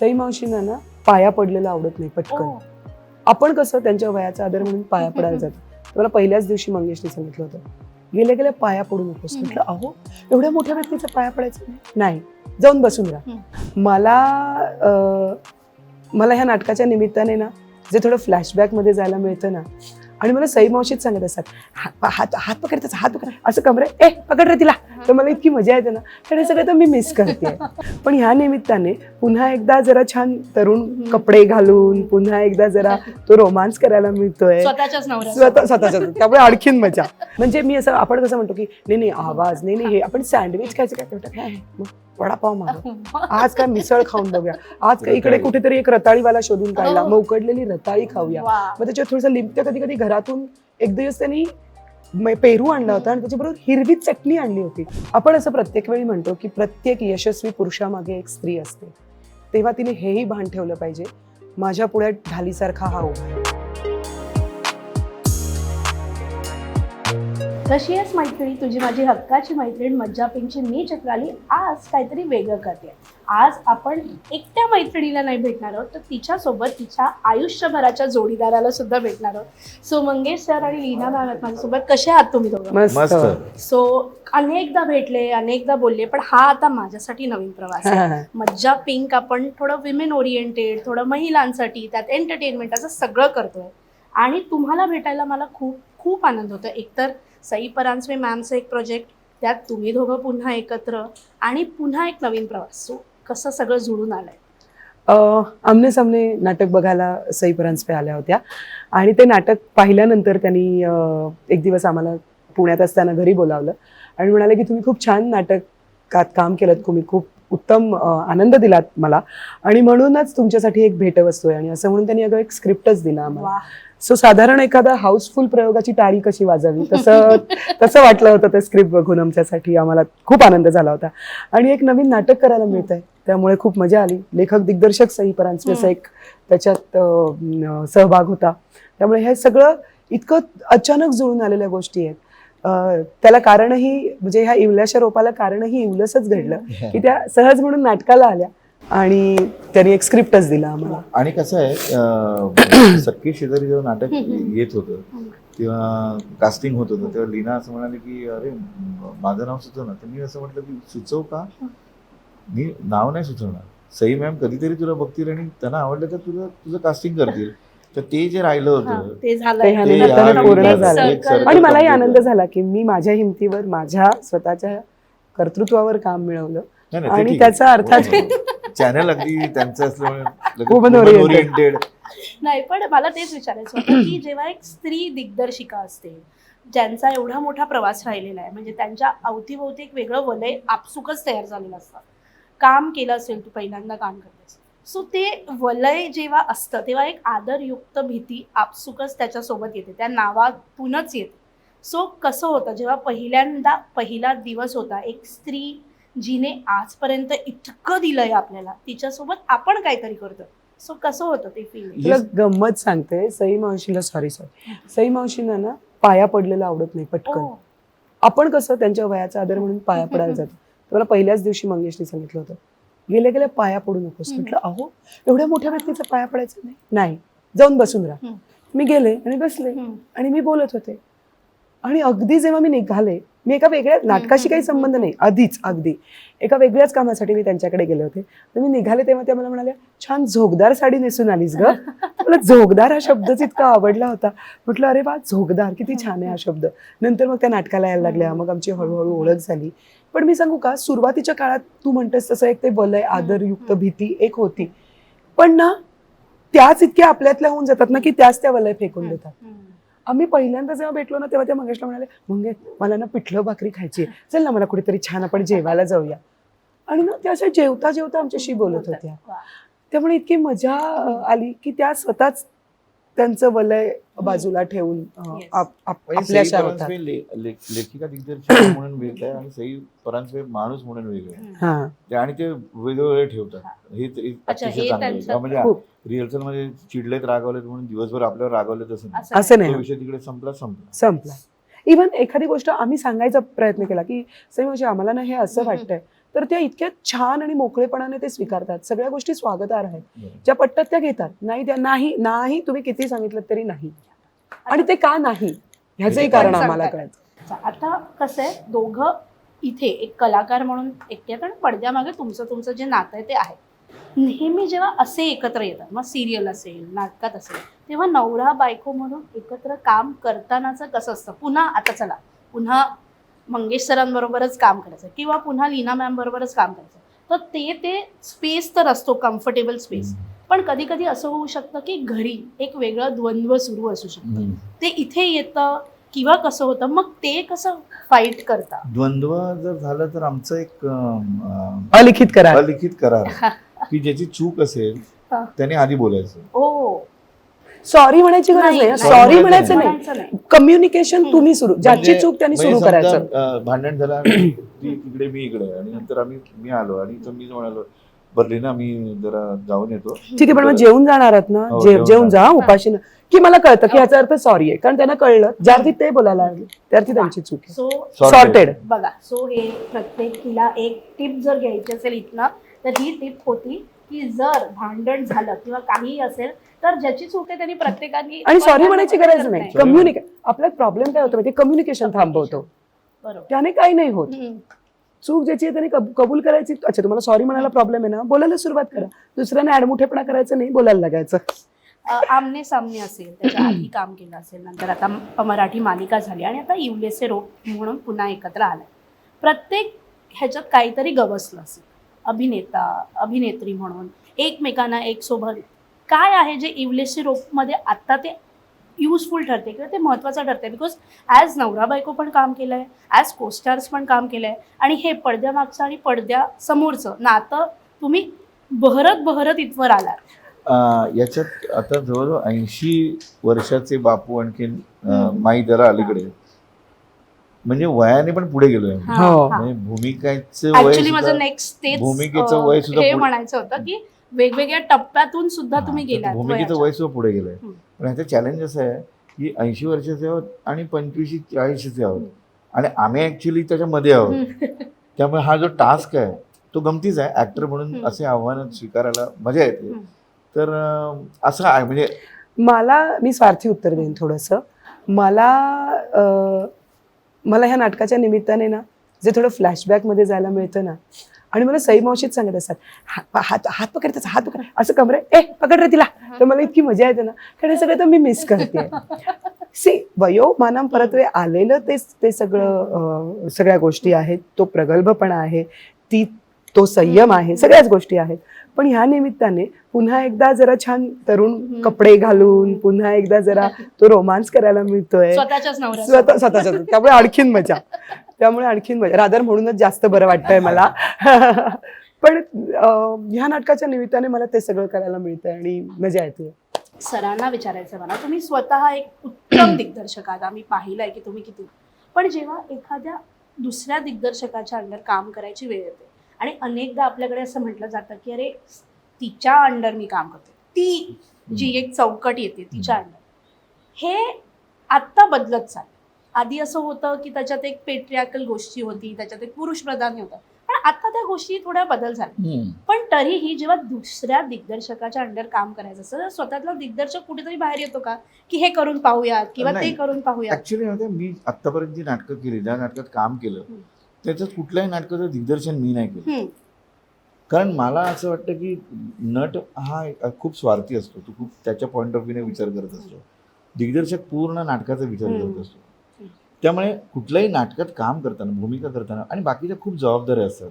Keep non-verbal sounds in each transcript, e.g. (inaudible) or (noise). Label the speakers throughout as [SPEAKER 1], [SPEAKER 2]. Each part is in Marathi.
[SPEAKER 1] सई मावशींना ना पाया पडलेलं आवडत नाही पटकन.
[SPEAKER 2] ओ,
[SPEAKER 1] आपण कसं त्यांच्या वयाचा आदर म्हणून पाया (laughs) पडायला जातो. मला पहिल्याच दिवशी मंगेशने सांगितलं होतं गेले गेले पाया पडू नकोस. म्हटलं अहो एवढ्या मोठ्या व्यक्तीचा पाया पडायचं नाही. नाही जाऊन बसून राहा. मला अं, मला ह्या नाटकाच्या निमित्ताने ना जे थोडं फ्लॅशबॅकमध्ये जायला मिळतं ना आणि मला सई मावशीच सांगत असतात "हा- हात हात पकड त्याचा हात पकड. असं कमरे ए पकड रे तिला. तर मला इतकी मजा येते ना. तर हे सगळं तर मी मिस करते. पण ह्या निमित्ताने पुन्हा एकदा जरा छान तरुण. कपडे घालून पुन्हा एकदा जरा तो रोमांस करायला मिळतोय. स्वतः स्वतःच्या त्यामुळे आणखीन मजा. म्हणजे मी असं आपण कसं म्हणतो की नाही नाही आवाज नाही नाही हे आपण सँडविच खायचं काय म्हणतो काय? मग वडापाव मागव. (laughs) आज काय मिसळ खाऊन बघूया. आज काय इकडे. कुठेतरी. एक रताळीवाला शोधून काढला.
[SPEAKER 2] हो.
[SPEAKER 1] मग उकडलेली रताळी खाऊया. मग त्याच्यात थोडंसं लिंबते कधी कधी घरातून एक दिवस त्यांनी पेरू आणला होता आणि त्याच्याबरोबर हिरवी चटणी आणली होती. आपण असं प्रत्येक वेळी म्हणतो की प्रत्येक यशस्वी पुरुषामागे एक स्त्री असते. तेव्हा तिने हेही भान ठेवलं पाहिजे माझ्या पुढे ढालीसारखा हा उभा आहे.
[SPEAKER 2] कशी आहेस मैत्रिणी तुझी माझी हक्काची मैत्रीण मज्जा पिंची मी चक्राली आज काहीतरी वेगळं करते. आज आपण एकट्या मैत्रिणीला नाही भेटणार आहोत तर तिच्यासोबत तिच्या आयुष्यभराच्या जोडीदाराला सुद्धा भेटणार आहोत. सो मंगेश सर आणि लीना मॅम आहेत माझ्यासोबत. कसे आहात तुम्ही दोघं? सो अनेकदा भेटले अनेकदा बोलले पण हा आता माझ्यासाठी नवीन प्रवास आहे. मज्जा पिंक आपण थोडं विमेन ओरिएंटेड थोडं महिलांसाठी त्यात एंटरटेनमेंट असं सगळं करतोय. आणि तुम्हाला भेटायला मला खूप खूप आनंद होतो. एकतर सई परांजपे मॅमचं एक प्रोजेक्ट त्यात तुम्ही दोघं पुन्हा एकत्र आणि पुन्हा एक नवीन प्रवास. सो कसं सगळं जुळून आलंय?
[SPEAKER 1] आमने सामने नाटक बघायला सई परांजपे आल्या होत्या. आणि ते नाटक पाहिल्यानंतर त्यांनी एक दिवस आम्हाला पुण्यात असताना घरी बोलावलं. आणि म्हणाले की तुम्ही खूप छान नाटकात काम केलं तुम्ही खूप उत्तम आनंद दिलात मला. आणि म्हणूनच तुमच्यासाठी एक भेटवस्तू आहे. आणि असं म्हणून त्यांनी अगं एक स्क्रिप्टच दिला आम्हाला. सो साधारण एखादा हाऊसफुल प्रयोगाची टाळी कशी वाजावी? तसं तसं वाटलं होतं ते स्क्रिप्ट बघून आमच्यासाठी. आम्हाला खूप आनंद झाला होता. आणि एक नवीन नाटक करायला मिळत आहे त्यामुळे खूप मजा आली. लेखक दिग्दर्शक सई परांजपे असा एक त्याच्यात सहभाग होता. त्यामुळे हे सगळं इतकं अचानक जुळून आलेल्या गोष्टी आहेत. त्याला कारणही म्हणजे ह्या इवल्याच्या रोपाला कारणही इवलसच घडलं. की त्या सहज म्हणून नाटकाला आल्या. आणि त्यांनी एक स्क्रिप्टच दिला आम्हाला.
[SPEAKER 3] आणि कसं आहे (coughs) सख्खी शेजारी जेव्हा नाटक येत होतं तेव्हा कास्टिंग होत होतं तेव्हा लीना असं म्हणाले की अरे माझं नाव सुचव ना तर मी असं म्हटलं की सुचव का? मी नाव नाही सुचवणार. सई मॅम कधीतरी तुला बघतील आणि त्यांना आवडलं तर तुझं तुझं कास्टिंग करतील. तर ते जे राहिलं
[SPEAKER 2] हा,
[SPEAKER 3] होतं
[SPEAKER 2] ते
[SPEAKER 1] पूर्ण झालं. आणि मलाही आनंद
[SPEAKER 3] झालं.
[SPEAKER 1] की मी माझ्या हिमतीवर माझ्या स्वतःच्या कर्तृत्वावर काम मिळवलं. आणि त्याचा
[SPEAKER 3] आहे.
[SPEAKER 1] अर्थात
[SPEAKER 3] चॅनल अगदी त्यांचं असल्यामुळे. ओरिएंटेड
[SPEAKER 2] नाही पण मला तेच विचारायचं होतं की जेव्हा एक स्त्री दिग्दर्शिका असते ज्यांचा एवढा मोठा प्रवास राहिलेला आहे म्हणजे त्यांच्या अवतीभोवती एक वेगळं वलय आपसुकच तयार झालेलं असतं. काम केलं असेल तू पहिल्यांदा काम करतेस. सो ते वलय जेव्हा असतं तेव्हा एक आदरयुक्त भीती आपसुकच त्याच्यासोबत येते त्या नावातूनच येते. सो कसं होतं जेव्हा पहिल्यांदा पहिला दिवस होता एक स्त्री जिने आजपर्यंत इतकं दिलंय आपल्याला तिच्यासोबत आपण काहीतरी करतो सो कसं होतं ते फील
[SPEAKER 1] तुला गंमत सांगते सई मावशीला सॉरी सॉरी सई मावशींना ना पाया पडलेलं आवडत नाही पटकन. आपण कसं त्यांच्या वयाचा आदर म्हणून पाया पडायला (laughs) जातो. तर मला पहिल्याच दिवशी मंगेशने सांगितलं होतं गेले गेले पाया पडू नकोस. म्हटलं अहो एवढ्या मोठ्या व्यक्तीचा पाया पडायचं नाही. नाही जाऊन बसून राहा. मी गेले आणि बसले आणि मी बोलत होते. आणि अगदी जेव्हा मी निघाले मी एका वेगळ्या नाटकाशी काही संबंध नाही आधीच अगदी. एका वेगळ्याच कामासाठी मी त्यांच्याकडे गेले होते. तर मी निघाले तेव्हा त्या मला म्हणाल्या छान झोगदार साडी नेसून आलीस ग. मला झोगदार हा शब्दच इतका आवडला होता. म्हटलं अरे वा झोगदार किती छान आहे हा शब्द. नंतर मग त्या नाटकाला यायला लागल्या. मग आमची हळूहळू ओळख झाली. पण मी सांगू का सुरुवातीच्या काळात तू म्हणतेस तसं एक ते वलय आदरयुक्त भीती एक होती. पण ना त्याच इतक्या आपल्यातल्या होऊन जातात ना की त्याच त्या वलय फेकून देतात. आम्ही पहिल्यांदा जेव्हा भेटलो ना तेव्हा त्या मंगेशला म्हणाले मंगे मला ना पिठलं भाकरी खायची आहे. चल ना मला कुठेतरी छान आपण जेवायला जाऊया. आणि ना त्या अशा जेवता जेवता आमच्याशी बोलत होत्या. त्यामुळे इतकी मजा आली की त्या स्वतःच त्यांचं वलय बाजूला ठेवून. आप- आप-
[SPEAKER 3] लेखिका दिग्दर्शक (coughs) म्हणून वेगळं आहे आणि सई परांजपे माणूस म्हणून वेगळं आहे
[SPEAKER 1] हा
[SPEAKER 3] ते आणि ते वेगवेगळे ठेवतात हे ते
[SPEAKER 2] अच्छा,
[SPEAKER 3] अतिशय
[SPEAKER 2] हे
[SPEAKER 3] चांगलं आहे.
[SPEAKER 2] त्यांचं-
[SPEAKER 3] म्हणजे
[SPEAKER 1] खूप.
[SPEAKER 3] रिहर्सलमध्ये चिडलेत रागवलेत म्हणून दिवसभर आपल्यावर रागवलेत असं नाही.
[SPEAKER 1] असं नाही
[SPEAKER 3] तो. विषय तिकडे संपला संपला
[SPEAKER 1] संपला इव्हन एखादी गोष्ट आम्ही सांगायचा प्रयत्न केला की सई म्हणजे आम्हाला ना हे असं
[SPEAKER 2] हम्म.
[SPEAKER 1] वाटतंय तर त्या इतक्या छान आणि मोकळेपणाने ते स्वीकारतात. सगळ्या गोष्टी स्वागतार्ह आहेत. ज्या पटतात त्या घेतात. नाही त्या नाही नाही तुम्ही किती सांगितलं तरी नाही. आणि ते का नाही? ह्याचंही कारण
[SPEAKER 2] पण
[SPEAKER 1] आम्हाला. कळतं.
[SPEAKER 2] आता कसं आहे दोघं इथे एक कलाकार म्हणून एकटे आहेत आणि पडद्यामागे तुमचं तुमचं जे नातं आहे ते आहे. नेहमी जेव्हा असे एकत्र येतात मग सिरियल असेल नाटकात असेल तेव्हा नवरा बायको म्हणून एकत्र काम करतानाचं कसं असतं? पुन्हा आता चला. पुन्हा मंगेश सरांबरोबरच काम करायचं किंवा पुन्हा लीना मॅम बरोबरच काम करायचं. तर ते ते स्पेस तर असतो कम्फर्टेबल स्पेस पण कधी कधी असं होऊ शकतं की घरी एक वेगळं द्वंद्व सुरू असू शकतं. ते इथे येतं किंवा कसं होतं मग ते कसं फाईट करता?
[SPEAKER 3] द्वंद्व जर झालं तर आमचं एक
[SPEAKER 1] अलिखित करा
[SPEAKER 3] अलिखित करार. (laughs) की ज्याची चूक असेल
[SPEAKER 2] हा.
[SPEAKER 3] त्याने आधी बोलायचं.
[SPEAKER 2] ओ
[SPEAKER 1] सॉरी म्हणायची गरज
[SPEAKER 2] नाही.
[SPEAKER 1] सॉरी म्हणायचं नाही. कम्युनिकेशन. तुम्ही सुरू ज्याची
[SPEAKER 3] म्हणजे-
[SPEAKER 1] चूक त्यांनी
[SPEAKER 3] म्हणजे
[SPEAKER 1] सुरू
[SPEAKER 3] समजा,
[SPEAKER 1] करायचं.
[SPEAKER 3] भांडण झालं मी इकडे. आणि नंतर आम्ही मी आलो आणि मी म्हणालो ना मी जरा जाऊन येतो.
[SPEAKER 1] ठीक आहे पण मग जेवून जाणार आहात ना?
[SPEAKER 3] हो,
[SPEAKER 1] जे-
[SPEAKER 3] जेवून
[SPEAKER 1] जा. उपाशी ना. की मला कळतं की याचा अर्थ सॉरी आहे. कारण त्यांना कळलं. ज्या अर्थी ते बोलायला लागले त्या अर्थी त्यांची चूक आहे.
[SPEAKER 2] सो.
[SPEAKER 1] सॉर्टेड
[SPEAKER 2] बघा. सो हे प्रत्येक तिला एक टिप जर घ्यायची असेल इथनं तर ही टिप होती की जर भांडण झालं किंवा काही असेल तर ज्याची चूक आहे त्यांनी प्रत्येकाने
[SPEAKER 1] आणि सॉरी म्हणायची गरज नाही. कम्युनिके आपला प्रॉब्लेम काय होतो माहिती कम्युनिकेशन थांबवतो.
[SPEAKER 2] बरोबर.
[SPEAKER 1] त्याने काही नाही होत. चूक ज्याची आहे त्याने कब- कबूल करायची? अच्छा तुम्हाला सॉरी म्हणायला प्रॉब्लेम आहे ना? बोलायला सुरुवात करा. दुसऱ्याने ऍडमुठेपणा करायचं नाही बोलायला लागायचं.
[SPEAKER 2] आमने सामने असेल त्याच्या (clears throat) आधी काम केलं असेल नंतर आता मराठी मालिका झाली आणि आता इवलेसे रोप म्हणून पुन्हा एकत्र आलाय. प्रत्येक ह्याच्यात काहीतरी गवसलं असेल. अभिनेता अभिनेत्री म्हणून एकमेकांना एक सोबत. काय आहे जे इवलेसे रोपमध्ये आत्ता ते युजफुल ठरते किंवा ते महत्त्वाचं ठरते? बिकॉज ॲज नवरा बायको पण काम केलं आहे ॲज कोस्टार्स पण काम केलं आहे आणि हे पडद्यामागचं आणि पडद्यासमोरचं नातं तुम्ही बहरत बहरत इथवर आलात.
[SPEAKER 3] याच्यात आता जवळजवळ ऐंशी वर्षाचे बापू आणखीन माई जरा अलीकडे म्हणजे वयाने पण पुढे गेलोय
[SPEAKER 2] हा,
[SPEAKER 1] हो.
[SPEAKER 2] हा.
[SPEAKER 3] म्हणजे भूमिकाचं वय
[SPEAKER 2] ऍक्च्युली माझं
[SPEAKER 3] सुद्धा-
[SPEAKER 2] नेक्स्ट तेच
[SPEAKER 3] भूमिकेचं
[SPEAKER 2] अं,
[SPEAKER 3] वय सुद्धा
[SPEAKER 2] हे
[SPEAKER 3] पुढे-
[SPEAKER 2] म्हणायचं होतं की वेगवेगळ्या टप्प्यातून सुद्धा
[SPEAKER 3] हा,
[SPEAKER 2] तुम्ही
[SPEAKER 3] तर
[SPEAKER 2] गेलात
[SPEAKER 3] भूमिकेचं
[SPEAKER 2] वयाच्या.
[SPEAKER 3] वय सुद्धा पुढे गेलंय
[SPEAKER 2] हम्म.
[SPEAKER 3] पण ह्याचं चॅलेंज असं आहे की ऐंशी वर्षाचे आहोत आणि पंचवीस चाळीसचे आहोत आणि आम्ही ऍक्च्युली त्याच्यामध्ये आहोत
[SPEAKER 2] हम्म.
[SPEAKER 3] त्यामुळे हा जो टास्क आहे तो गमतीच आहे ऍक्टर म्हणून
[SPEAKER 2] हम्म.
[SPEAKER 3] असे आव्हानं स्वीकारायला मजा येते
[SPEAKER 2] हम्म.
[SPEAKER 3] तर अं, असं आहे म्हणजे
[SPEAKER 1] मला मी स्वार्थी उत्तर देईन थोडंसं मला अं, मला ह्या नाटकाच्या निमित्ताने ना जे थोडं फ्लॅशबॅकमध्ये जायला मिळतं ना आणि मला सई मावशीच सांगत असतात हात हात पकड त्याचा हात पकड. असं कमरे ए पकड रे तिला. तर मला इतकी मजा येते ना कारण हे सगळं तर मी मिस करते. सी वयोमानाम परत वे आलेलं ते ते सगळं सगळ्या गोष्टी आहेत तो प्रगल्भपणा आहे ती तो संयम आहे सगळ्याच गोष्टी आहेत. पण ह्या निमित्ताने पुन्हा एकदा जरा छान तरुण. कपडे घालून पुन्हा एकदा जरा तो रोमांस करायला मिळतोय. स्वतः स्वतःच्या त्यामुळे आणखीन मजा. त्यामुळे आणखीन मजा. रादर म्हणूनच जास्त बरं वाटतंय मला. (laughs) पण ह्या नाटकाच्या निमित्ताने मला ते सगळं करायला मिळतंय आणि मजा येते.
[SPEAKER 2] सरांना विचारायचं मला. तुम्ही स्वतः एक उत्तम (clears throat) दिग्दर्शक आहात. आम्ही पाहिलंय की तुम्ही किती. पण जेव्हा एखाद्या दुसऱ्या दिग्दर्शकाच्या अंडर काम करायची वेळ येते आणि अनेकदा आपल्याकडे असं म्हटलं जातं की अरे तिच्या अंडर मी काम करते. ती जी एक चौकट येते तिच्या अंडर हे आत्ता बदलत चाललं आधी असं होतं की त्याच्यात एक पेट्रियाकल गोष्टी होती त्याच्यात एक पुरुष प्रधान होतं. पण आता त्या गोष्टी थोड्या बदल झाल्या. पण तरीही जेव्हा दुसऱ्या दिग्दर्शकाच्या अंडर काम करायचं असतं तर स्वतःतला दिग्दर्शक कुठेतरी बाहेर येतो का? की हे करून पाहूयात किंवा ते. करून पाहूयात?
[SPEAKER 3] ऍक्च्युली माहिती मी आतापर्यंत जी नाटकं केली ज्या नाटकात काम केलं. त्याच्यात कुठल्याही नाटकाचं दिग्दर्शन मी नाही केलं. कारण मला असं वाटतं की नट हा खूप स्वार्थी असतो. तो खूप त्याच्या पॉईंट ऑफ व्ह्यूने विचार करत असतो. दिग्दर्शक पूर्ण नाटकाचा विचार. करत असतो. त्यामुळे कुठल्याही नाटकात काम करताना भूमिका करताना आणि बाकीच्या खूप जबाबदाऱ्या असतात.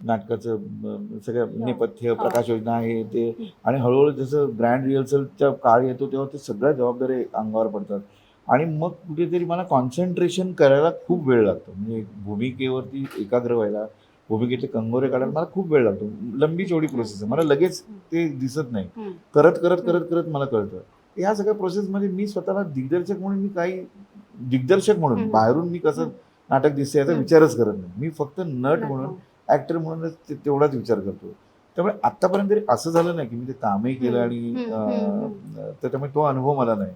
[SPEAKER 3] नाटकाचं सगळं नेपथ्य
[SPEAKER 2] हा.
[SPEAKER 3] प्रकाश योजना आहे ते आणि हळूहळू जसं ग्रँड रिहर्सलचा काळ येतो तेव्हा ते सगळ्या जबाबदाऱ्या अंगावर पडतात. आणि मग कुठेतरी मला कॉन्सन्ट्रेशन करायला खूप वेळ लागतो. म्हणजे भूमिकेवरती एकाग्र व्हायला भूमिकेतले कंगोरे काढायला मला खूप वेळ लागतो. लंबी चौडी प्रोसेस आहे मला लगेच ते दिसत नाही. करत करत करत करत मला कळतं. या सगळ्या प्रोसेसमध्ये मी स्वतःला दिग्दर्शक म्हणून मी काही दिग्दर्शक म्हणून. बाहेरून मी कसं. नाटक दिसते याचा. विचारच करत नाही. मी फक्त नट म्हणून. ऍक्टर म्हणूनच तेवढाच विचार करतो. त्यामुळे आतापर्यंत तरी असं झालं नाही की मी ते कामही केलं आणि त्याच्यामुळे तो अनुभव मला नाही.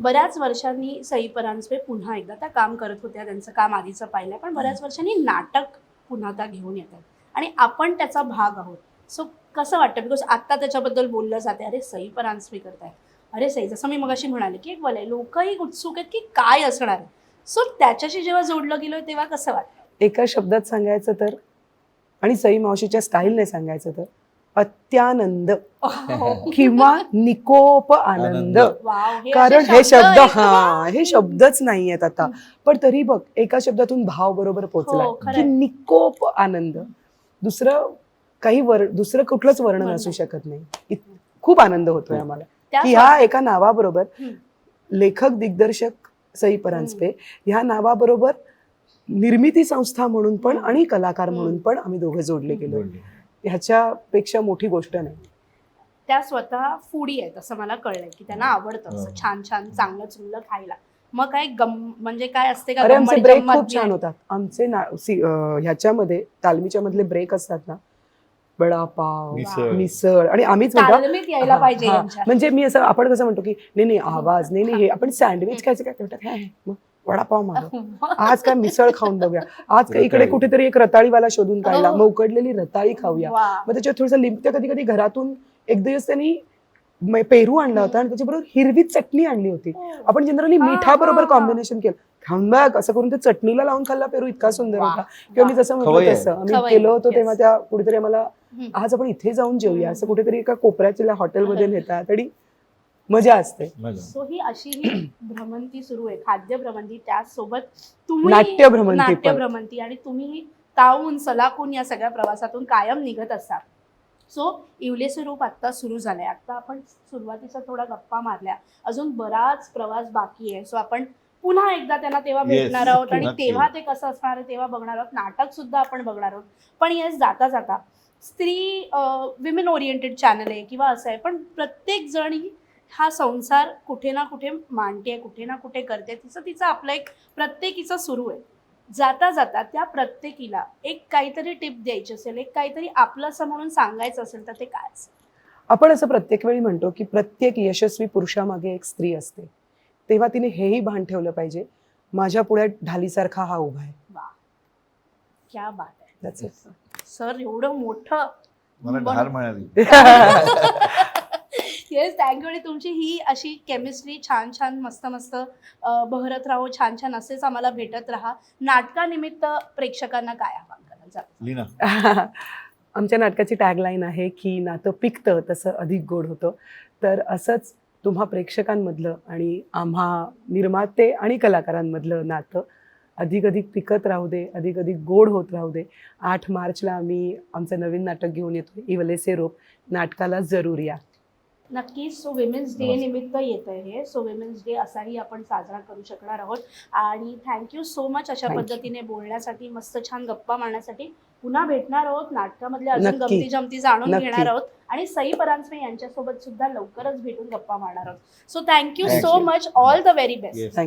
[SPEAKER 2] बऱ्याच वर्षांनी सई परांजपे पुन्हा एकदा त्या काम करत होत्या त्यांचं काम आधीचं पाहिलंय पण बऱ्याच वर्षांनी नाटक पुन्हा त्या घेऊन येतात. आणि आपण त्याचा भाग आहोत. सो कसं वाटतं? बिकॉज आत्ता त्याच्याबद्दल बोललं जाते अरे सई परांजपे करताय अरे सई जसं मी मगाशी म्हणाले की एक वलय लोकही उत्सुक आहेत की काय असणार सो त्याच्याशी जेव्हा जोडलं गेलो तेव्हा कसं वाटतं?
[SPEAKER 1] एका शब्दात सांगायचं तर आणि सई मावशीच्या स्टाईलने सांगायचं तर अत्यानंद (laughs) किंवा निकोप आनंद
[SPEAKER 2] हे
[SPEAKER 1] कारण हे शब्द हा? हे शब्दच नाही आहेत आता पण तरी बघ एका शब्दातून भाव बरोबर
[SPEAKER 2] हो,
[SPEAKER 1] पोहोचला
[SPEAKER 2] खरंय.
[SPEAKER 1] की निकोप आनंद दुसरं काही वर दुसरं कुठलंच वर्णन. असू शकत नाही खूप आनंद होतोय
[SPEAKER 3] हो.
[SPEAKER 1] आम्हाला की ह्या एका नावाबरोबर. लेखक दिग्दर्शक सई परांजपे ह्या नावाबरोबर निर्मिती संस्था म्हणून पण. आणि कलाकार म्हणून. पण आम्ही दोघे जोडले गेलो. ह्याच्यापेक्षा मोठी गोष्ट नाही.
[SPEAKER 2] त्या स्वतः फूडी आहेत असं मला कळलंय की त्यांना आवडतं असं
[SPEAKER 3] हो.
[SPEAKER 2] छान छान चांगलं चुंगलं खायला. मग काय गम म्हणजे काय असते का
[SPEAKER 1] अरे आमचे
[SPEAKER 2] गंमत
[SPEAKER 1] ब्रेक खूप छान? होतात. आमचे ना सी- अं, ह्याच्यामध्ये तालमीच्या मधले ब्रेक असतात ना वडापाव
[SPEAKER 3] मिसळ.
[SPEAKER 1] मिसळ. आणि आम्हीच म्हणतो
[SPEAKER 2] तालमीत यायला
[SPEAKER 1] हा,
[SPEAKER 2] पाहिजे
[SPEAKER 1] हा.
[SPEAKER 2] यांच्या.
[SPEAKER 1] म्हणजे मी असं आपण कसं म्हणतो की नाही नाही आवाज नाही नाही हे आपण सँडविच खायचं काय ते म्हणतात "हे, हे, मग वडापाव मागव आज काय मिसळ खाऊन बघूया आज काय इकडे. कुठेतरी एक रताळीवाला शोधून काढला
[SPEAKER 2] हो.
[SPEAKER 1] मग उकडलेली रताळी खाऊया. मग त्याच्यात थोडंसं लिंब कधी कधी घरातून एक दिवस त्यांनी म- पेरू आणला होता आणि त्याच्याबरोबर हिरवी चटणी आणली होती आपण जनरली
[SPEAKER 2] हा,
[SPEAKER 1] मिठाबरोबर
[SPEAKER 2] हा, हा.
[SPEAKER 1] कॉम्बिनेशन केलं खाऊन बघ असं करून ते चटणीला लावून खाल्ला पेरू इतका सुंदर होता किंवा मी. जसं म्हटलं. तसं आम्ही केलं होतं. तेव्हा त्या कुठेतरी आम्हाला. आज आपण इथे जाऊन जेऊया असं कुठेतरी एका कोपऱ्याच्या हॉटेलमध्ये. (laughs) नेतात आणि मजा असते.
[SPEAKER 3] मजा.
[SPEAKER 2] सो ही अशी ही भ्रमंती सुरू आहे खाद्य भ्रमंती त्याचसोबत तुम्ही
[SPEAKER 1] नाट्य भ्रमंती
[SPEAKER 2] नाट्य
[SPEAKER 1] पण.
[SPEAKER 2] भ्रमंती आणि तुम्ही तावून सलाकून या सगळ्या प्रवासातून कायम निघत असता सो इवलेचे रूप आत्ता सुरू झालंय. आता आपण सुरुवातीचा थोडा गप्पा मारल्या. अजून बराच प्रवास बाकी आहे. सो आपण पुन्हा एकदा त्यांना तेव्हा
[SPEAKER 3] Yes,
[SPEAKER 2] भेटणार आहोत आणि
[SPEAKER 3] नक्की.
[SPEAKER 2] तेव्हा ते कसं असणार आहे तेव्हा बघणार आहोत. नाटक सुद्धा आपण बघणार आहोत. पण येस जाता जाता. स्त्री विमेन ओरिएंटेड चॅनल आहे किंवा असं आहे पण प्रत्येक जण ही हा संसार कुठे ना कुठे मांडते कुठे ना कुठे करते तिचं तिचं आपलं एक प्रत्येकीचं सुरू आहे. जाता जाता त्या प्रत्येकीला एक काहीतरी टिप द्यायची असेल एक काहीतरी आपलंसं म्हणून सांगायचं असेल तर ते काय असेल?
[SPEAKER 1] आपण असं प्रत्येक वेळी म्हणतो की प्रत्येक यशस्वी पुरुषामागे एक स्त्री असते. तेव्हा तिने हेही भान ठेवलं पाहिजे माझ्या पुढे ढालीसारखा हा उभा आहे.
[SPEAKER 2] क्या बात आहे. सर एवढं मोठं
[SPEAKER 3] मला
[SPEAKER 2] बरं.
[SPEAKER 3] ढाल मिळाली. (laughs) (laughs)
[SPEAKER 2] येस थँक्यू आणि तुमची ही अशी केमिस्ट्री छान छान मस्त मस्त बहरत राहो छान छान असेच आम्हाला भेटत राहा. नाटकानिमित्त प्रेक्षकांना काय आवाहन.
[SPEAKER 3] लीना. (laughs)
[SPEAKER 1] आमच्या नाटकाची टॅगलाईन आहे की नातं पिकतं तसं अधिक गोड होतं. तर असंच तुम्हा प्रेक्षकांमधलं आणि आम्हा निर्माते आणि कलाकारांमधलं नातं अधिक अधिक पिकत राहू दे अधिक अधिक गोड होत राहू दे. आठ मार्चला आम्ही आमचं नवीन नाटक घेऊन येतो इवलेसे रोप. नाटकाला जरूर या.
[SPEAKER 2] नक्कीच सो विमेन्स डे. निमित्त येत आहे हे सो विमेन्स डे असाही आपण साजरा करू शकणार आहोत आणि थँक्यू सो मच अशा. पद्धतीने बोलण्यासाठी मस्त छान गप्पा मारण्यासाठी पुन्हा भेटणार आहोत नाटकामधले अजून. गमती जमती जाणून. घेणार आहोत आणि सई परांजपे यांच्यासोबत सुद्धा लवकरच भेटून गप्पा मारणार आहोत so thank you so. Much all the very best
[SPEAKER 3] Yes,